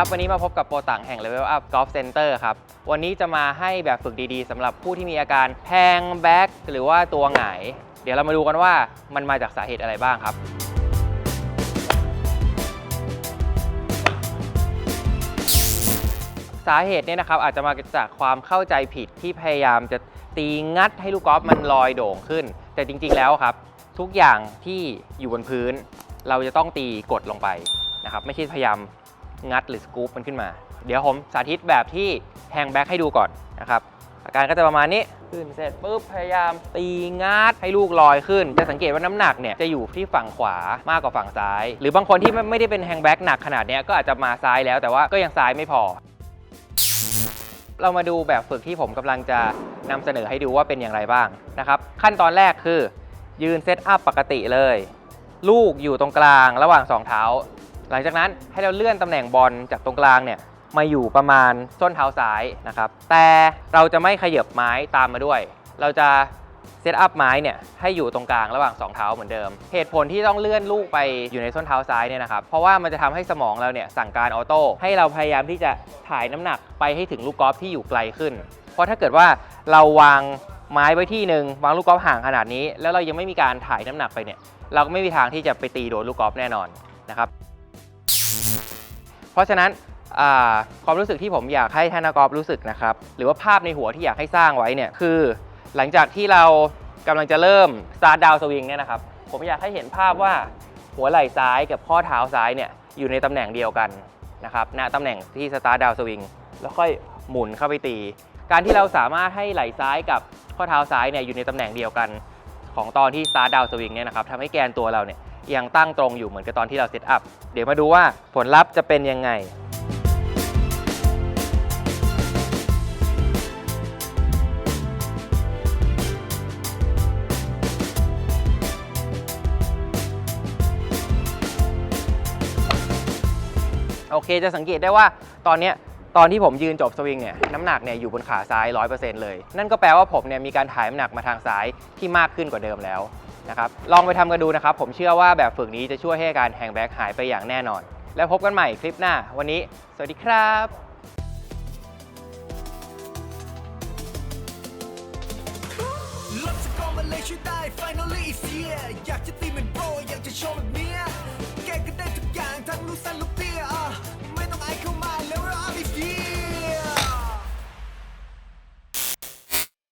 ครับ วันนี้มาพบกับโปรตังแห่ง Level Up Golf Center ครับ วันนี้จะมาให้แบบฝึกดีๆสำหรับผู้ที่มีอาการแพงแบ็กหรือว่าตัวหงาย เดี๋ยวเรามาดูกันว่ามันมาจากสาเหตุอะไรบ้างครับ สาเหตุเนี่ยนะครับอาจจะมาจากความเข้าใจผิดที่พยายามจะตีงัดให้ลูกกอล์ฟมันลอยโด่งขึ้น แต่จริงๆแล้วครับ ทุกอย่างที่อยู่บนพื้น เราจะต้องตีกดลงไปนะครับไม่ใช่พยายาม งัดหรือสกู๊ปมันขึ้นมา เดี๋ยวผมสาธิตแบบที่แฮงแบ็กให้ดูก่อนนะครับอาการก็จะประมาณนี้ขึ้นเสร็จปุ๊บพยายามตีงัดให้ลูกลอยขึ้น จะสังเกตว่าน้ำหนักเนี่ยจะอยู่ที่ฝั่งขวามากกว่าฝั่งซ้าย หรือบางคนที่ไม่ไมได้เป็นแฮงแบ็กหนักขนาดนี้ก็อาจจะมาซ้ายแล้วแต่ว่าก็ยังซ้ายไม่พอ เรามาดูแบบฝึกที่ผมกำลังจะนำเสนอให้ดูว่าเป็นอย่างไรบ้างนะครับ ขั้นตอนแรกคือ ยืนเซตอัพปกติเลย ลูกอยู่ตรงกลางระหว่างสองเท้า หลังจากนั้นให้เราเลื่อนตำแหน่งบอลจากตรงกลางเนี่ยมาอยู่ประมาณส้นเท้าซ้ายนะครับ แต่เราจะไม่ขยับไม้ตามมาด้วย เราจะเซตอัพไม้เนี่ยให้อยู่ตรงกลางระหว่างสองเท้าเหมือนเดิม เหตุผลที่ต้องเลื่อนลูกไปอยู่ในส้นเท้าซ้ายเนี่ยนะครับ เพราะว่ามันจะทำให้สมองเราเนี่ยสั่งการออโต้ให้เราพยายามที่จะถ่ายน้ำหนักไปให้ถึงลูกกอล์ฟที่อยู่ไกลขึ้น เพราะถ้าเกิดว่าเราวางไม้ไว้ที่หนึ่งวางลูกกอล์ฟห่างขนาดนี้ แล้วเรายังไม่มีการถ่ายน้ำหนักไปเนี่ย เราก็ไม่มีทางที่จะไปตีโดนลูกกอล์ฟแน่นอนนะครับ เพราะฉะนั้นความรู้สึกที่ผมอยากให้ท่านนักกอล์ฟรู้สึกนะครับ หรือว่าภาพในหัวที่อยากให้สร้างไว้เนี่ยคือ หลังจากที่เรากำลังจะเริ่ม start down swing เนี่ยนะครับ ผมอยากให้เห็นภาพว่าหัวไหล่ซ้ายกับข้อเท้าซ้ายเนี่ยอยู่ในตำแหน่งเดียวกันนะครับณตำแหน่งที่ start down swing แล้วค่อยหมุนเข้าไปตี การที่เราสามารถให้ไหล่ซ้ายกับข้อเท้าซ้ายเนี่ยอยู่ในตำแหน่งเดียวกัน ของตอนที่ start down swing เนี่ยนะครับทำให้แกนตัวเราเนี่ย ยังตั้งตรงอยู่เหมือนกับตอนที่เรา set up เดี๋ยวมาดูว่าผลลัพธ์จะเป็นยังไงโอเคจะสังเกตได้ว่าตอนนี้ตอนที่ผมยืนจบสวิงเนี่ยน้ำหนักเนี่ยอยู่บนขาซ้าย 100%เลย นั่นก็แปลว่าผมเนี่ยมีการถ่ายน้ำหนักมาทางซ้ายที่มากขึ้นกว่าเดิมแล้ว นะครับ ลองไปทำกันดูนะครับ ผมเชื่อว่าแบบฝึกนี้จะช่วยให้การแฮงแบ็กหายไปอย่างแน่นอน แล้วพบกันใหม่คลิปหน้า วันนี้ สวัสดีครับลดสกอร์มาเลยช่วยได้ finally it's here อยากจะ